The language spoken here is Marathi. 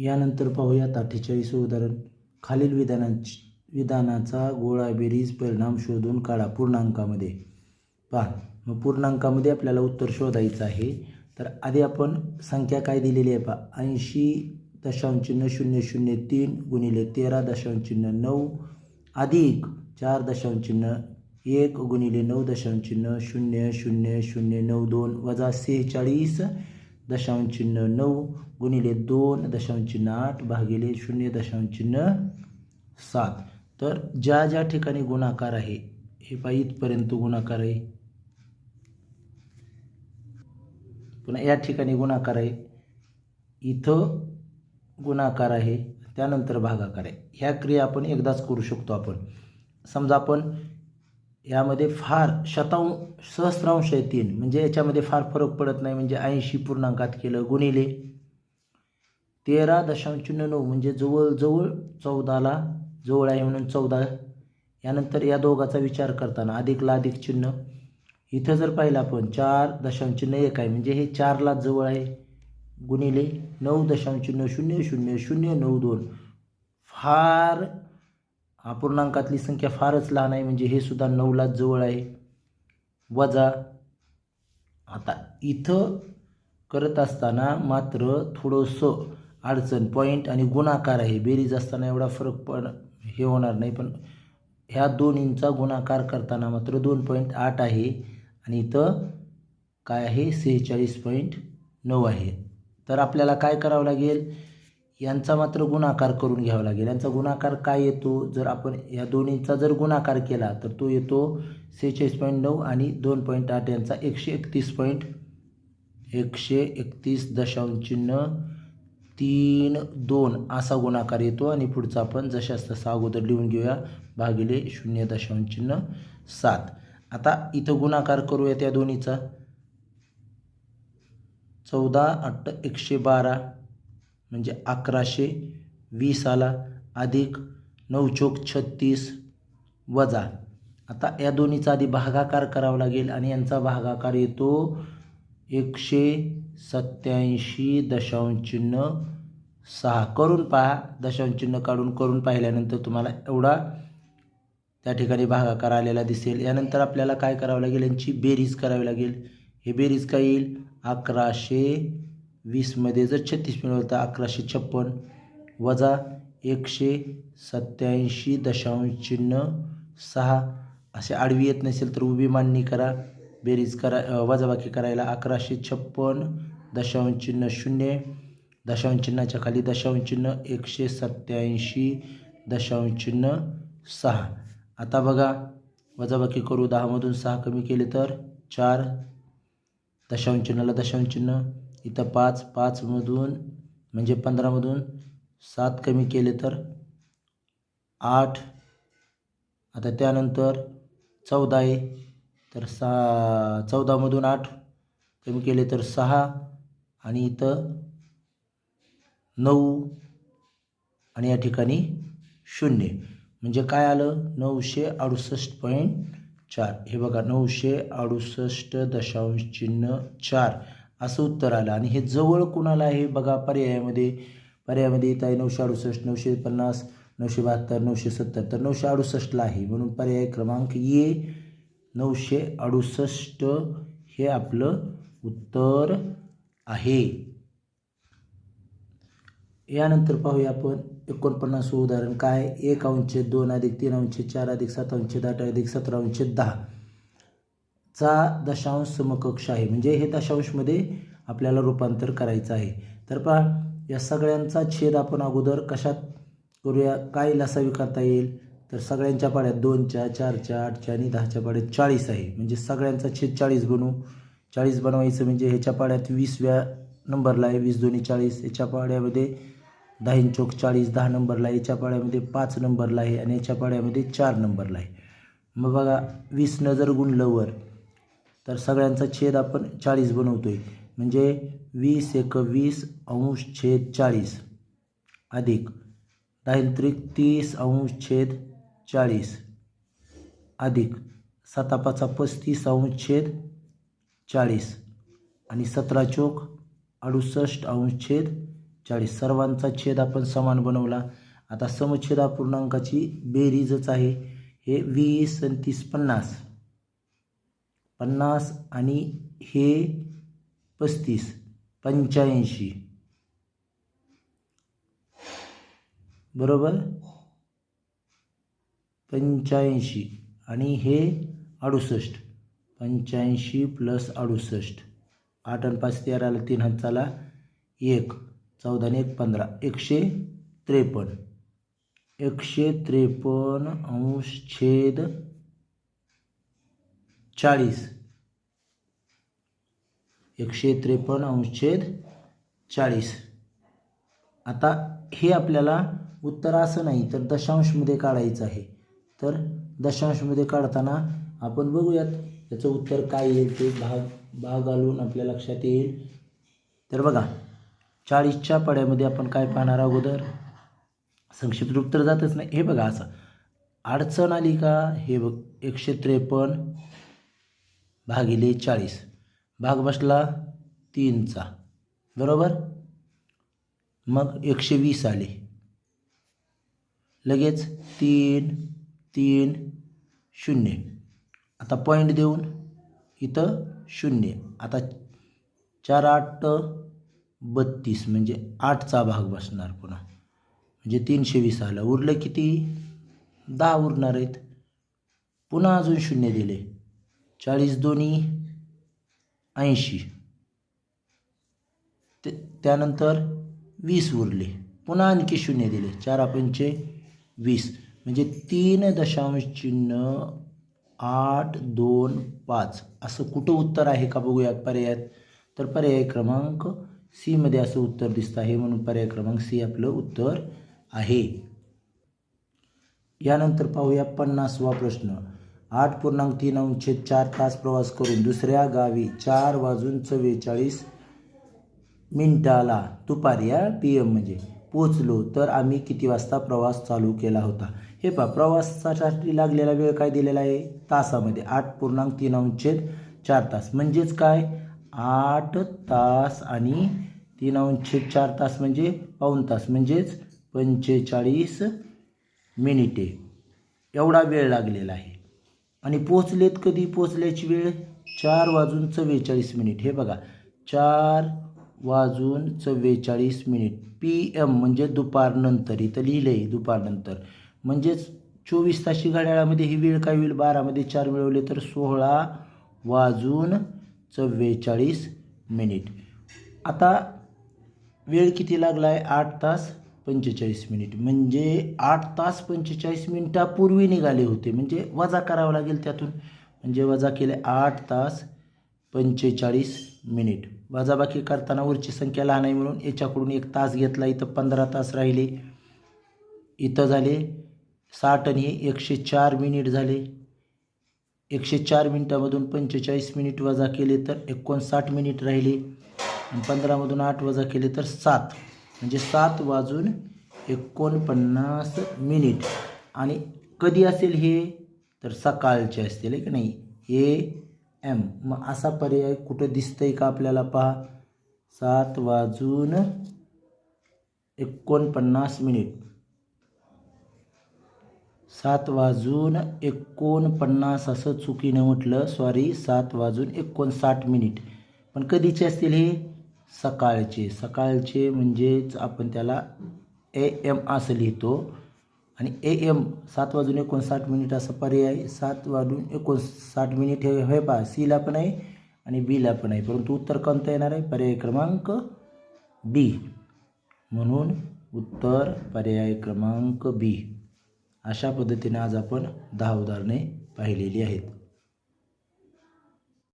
यानंतर पाहूयात अठ्ठेचाळीस उदाहरण. खालील विधानांची विधानाचा गोळा बेरीज परिणाम शोधून काढा पूर्णांकामध्ये. पहा मग पूर्णांकामध्ये आपल्याला उत्तर शोधायचं आहे. तर आधी आपण संख्या काय दिलेली आहे पहा. ऐंशी दशांशचिन्ह शून्य शून्य तीन गुणिले तेरा दशांशचिन्ह नऊ. अधिक चार दशांशचिन्ह एक गुणिले नऊ दशांशचिन्ह शून्य शून्य शून्य नऊ दोन वजा सेहेचाळीस. दशांशचिन्ह नऊ गुणिले दोन दशांशचिन्ह आठ भागिले शून्य दशांशचिन्ह सात. तर ज्या ज्या ठिकाणी गुणाकार आहे हे पहा इथपर्यंत गुणाकार आहे. पुन्हा या ठिकाणी गुणाकार आहे. इथं गुणाकार आहे त्यानंतर भागाकार आहे. ह्या क्रिया आपण एकदाच करू शकतो आपण. समजा आपण यामध्ये फार शतांश सहस्रांश आहे तीन. म्हणजे याच्यामध्ये फार फरक पडत नाही. म्हणजे ऐंशी पूर्णांकात केलं गुणिले तेरा दशांश नऊ. म्हणजे जवळजवळ चौदाला जवळ आहे म्हणून चौदा. यानंतर या दोघाचा विचार करताना अधिकला अधिक चिन्ह. इथं जर पाहिलं आपण चार दशांश चिन्ह एक आहे. म्हणजे हे चारला जवळ आहे. गुणिले नऊ दशांश चिन्ह शून्य शून्य शून्य नऊ दोन. फार अपूर्णांकातली संख्या फारच लहान आहे म्हणजे हे सुद्धा नऊला जवळ आहे. वजा आता इथं करत असताना मात्र थोडंसं अडचण पॉईंट आणि गुणाकार आहे. बेरीज असताना एवढा फरक पण हे होणार नाही पण ह्या दोन्हींचा गुणाकार करताना मात्र दोन पॉईंट आठ आहे आणि इथं काय आहे? सेहेचाळीस पॉईंट नऊ आहे. तर आपल्याला काय करावं लागेल? यांचा मात्र गुणाकार करून घ्यावा लागेल. यांचा गुणाकार काय येतो? जर आपण या दोन्हीचा जर गुणाकार केला तर तो येतो सेहेचाळीस पॉईंट नऊ आणि दोन पॉईंट आठ यांचा एकशे एकतीस पॉईंट एकशे एकतीस दशांश चिन्ह तीन दोन असा गुणाकार येतो. आणि पुढचा आपण जशास तसा अगोदर लिहून घेऊया. भागिले शून्य दशांश चिन्ह सात. आता इथं गुणाकार करूया त्या दोन्हीचा. चौदा अठ्ठ एकशे बारा. म्हणजे अकराशे वीस आला अधिक नऊ चोक छत्तीस वजा. आता या दोन्हीचा आधी भागाकार करावा लागेल आणि यांचा भागाकार येतो एकशे सत्याऐंशी दशांश चिन्ह सहा. करून पहा दशांश चिन्ह काढून करून पाहिल्यानंतर तुम्हाला एवढा त्या ठिकाणी भागाकार आलेला दिसेल. यानंतर आपल्याला काय करावं लागेल? यांची बेरीज करावी लागेल. हे बेरीज काय येईल? अकराशे वीसमध्ये जर छत्तीस मिळवलं तर अकराशे छप्पन वजा एकशे सत्याऐंशी दशांश चिन्ह सहा. असे आडवी येत नसेल तर उभी मांडणी करा. बेरीज करा वजाबाकी करायला अकराशे छप्पन दशांश चिन्ह शून्य. दशांश चिन्हाच्या खाली दशांश चिन्ह एकशे सत्याऐंशी दशांश चिन्ह सहा. आता बघा वजाबाकी करू. दहामधून सहा कमी केले तर चार. दशांश चिन्हाला दशांश चिन्ह इथं पाच पाचमधून म्हणजे पंधरामधून सात कमी केले तर आठ. आता त्यानंतर चौदा आहे तर सा चौदामधून आठ कमी केले तर सहा आणि इथं नऊ आणि या ठिकाणी शून्य. म्हणजे काय आलं? नऊशे अडुसष्ट पॉईंट चार. हे बघा नऊशे अडुसष्ट दशांश चिन्ह चार. असं उत्तर आलं. आणि हे जवळ कुणाला आहे? बघा पर्यायामध्ये पर्यायामध्ये येत आहे नऊशे अडुसष्ट नऊशे पन्नास नऊशे बहात्तर नऊशे सत्तर. तर नऊशे अडुसष्टला आहे. म्हणून पर्याय क्रमांक ये नऊशे अडुसष्ट हे आपलं उत्तर आहे. यानंतर पाहूया आपण एकोणपन्नास उदाहरण काय? एक अंशे दोन अधिक तीन अंशे चार अधिक सात अंशे आठ अधिक सतरा अंशे दहा. चा दशांश समकक्ष आहे. म्हणजे हे दशांशमध्ये आपल्याला रूपांतर करायचं आहे. तर पहा या सगळ्यांचा छेद आपण अगोदर कशात करूया? काय लसावी करता येईल? तर सगळ्यांच्या पाड्यात दोनच्या चारच्या आठच्या आणि दहाच्या पाड्यात चाळीस आहे. म्हणजे सगळ्यांचा छेद चाळीस बनवू चाळीस बनवायचं म्हणजे ह्याच्या पाड्यात वीसव्या नंबरला आहे. वीस दोन्ही चाळीस. याच्या पाड्यामध्ये दहा चौक चाळीस दहा नंबरला आहे. याच्या पाड्यामध्ये पाच नंबरला आहे आणि याच्या पाड्यामध्ये चार नंबरला आहे. मग बघा वीसनं जर गुणलं वर तर सगळ्यांचा छेद आपण चाळीस बनवतो आहे म्हणजे वीस एक वीस अंश छेद चाळीस. अधिक दाहित्रिक तीस अंश छेद चाळीस. अधिक सतापाचा पस्तीस अंश छेद चाळीस. आणि सतरा चोक अडुसष्ट अंश छेद चाळीस. सर्वांचा छेद आपण समान बनवला. आता समछेद अपूर्णांकाची बेरीजच आहे. हे वीस आणि तीस पन्नास. पन्नास आणि हे पस्तीस पंच्याऐंशी. बरोबर? पंच्याऐंशी आणि हे अडुसष्ट. पंच्याऐंशी प्लस अडुसष्ट. आठ आणि पाच तेराला तीन हाताला एक. चौदा आणि एक पंधरा. एकशे त्रेपन्न. एकशे त्रेपन्न अंश छेद चाळीस. एकशे त्रेपन्न अंशछेद चाळीस. आता हे आपल्याला उत्तर असं नाही तर दशांशमध्ये काढायचं आहे. तर दशांशमध्ये काढताना आपण बघूयात त्याचं उत्तर काय येईल ते भाग भाग घालून आपल्या लक्षात येईल. तर बघा चाळीसच्या पाड्यामध्ये आपण काय पाहणार अगोदर? संक्षिप्त रूप तर जातच नाही. हे बघा असं. अडचण आली का? हे बघ एकशे त्रेपन्न. भागिले चाळीस. भाग बसला तीनचा. बरोबर? मग एकशे वीस आले. लगेच तीन तीन शून्य. आता पॉईंट देऊन इथं शून्य. आता चार आठ बत्तीस. म्हणजे आठचा भाग बसणार पुन्हा. म्हणजे तीनशे वीस आलं. उरलं किती? दहा उरणार आहेत. पुन्हा अजून शून्य दिले. चाळीस दोन्ही ऐंशी. ते त्यानंतर वीस उरले. पुन्हा आणखी शून्य दिले. चार पंचे वीस. म्हणजे तीन दशांश चिन्ह आठ दोन पाच. असं कुठं उत्तर आहे का बघूयात पर्यायात? तर पर्याय क्रमांक सीमध्ये असं उत्तर दिसतं आहे म्हणून पर्याय क्रमांक सी आपलं उत्तर आहे. यानंतर पाहूया पन्नासवा प्रश्न. आठ पूर्णांक तीन अंश चार तास प्रवास करून दुसऱ्या गावी चार वाजून चव्वेचाळीस मिनिटाला दुपारी या पी एम म्हणजे पोचलो तर आम्ही किती वाजता प्रवास चालू केला होता? हे पहा प्रवासासाठी लागलेला वेळ काय दिलेला आहे? तासामध्ये आठ पूर्णांक तीन अंशेद चार तास. म्हणजेच काय? आठ तास आणि तीन अंशेद चार तास म्हणजे पाऊण तास. म्हणजेच पंचेचाळीस मिनिटे. एवढा वेळ लागलेला आहे. आणि पोचलेत कधी? पोचल्याची वेळ चार वाजून चव्वेचाळीस मिनिट. हे बघा चार वाजून चव्वेचाळीस मिनिट. पी एम म्हणजे दुपारनंतर. इथं लिहिलं आहे दुपारनंतर. म्हणजेच चोवीस ताशी घड्याळामध्ये ही वेळ काय होईल? बारामध्ये चार मिळवले तर सोळा वाजून चव्वेचाळीस मिनिट. आता वेळ किती लागला आहे आठ तास. पंचेचाळीस मिनिट. म्हणजे आठ तास पंचेचाळीस मिनिटापूर्वी निघाले होते. म्हणजे वजा करावं लागेल त्यातून. म्हणजे वजा केले आठ तास पंचेचाळीस मिनिट. वजाबाकी करताना वरची संख्या लहान आहे म्हणून याच्याकडून एक तास घेतला. इथं पंधरा तास राहिले. इथं झाले साठ आणि एकशे चार मिनिट झाले. एकशे चार मिनिटामधून पंचेचाळीस मिनिट वजा केले तर एकोणसाठ मिनिट राहिले. आणि पंधरामधून आठ वजा केले तर सात. म्हणजे सात वाजून एकोणपन्नास मिनिट. आणि कधी असेल हे? तर सकाळचे असतील आहे की नाही? A M. मग असा पर्याय कुठं दिसतंय का आपल्याला पहा? सात वाजून एकोणपन्नास मिनिट. सात वाजून एकोणपन्नास असं चुकीनं म्हटलं. सॉरी सात वाजून एकोणसाठ मिनिट. पण कधीचे असतील हे? सकाळचे. सकाळचे म्हणजेच आपण त्याला ए एम असं लिहितो. आणि ए एम सात वाजून एकोणसाठ मिनिट असा पर्याय सात वाजून एकोणसाठ मिनिट हे हे पहा सीला पण आहे आणि बीला पण आहे. परंतु उत्तर कोणतं येणार आहे? पर्याय क्रमांक बी म्हणून उत्तर पर्याय क्रमांक बी अशा पद्धतीने आज आपण दहा उदाहरणे पाहिलेली आहेत.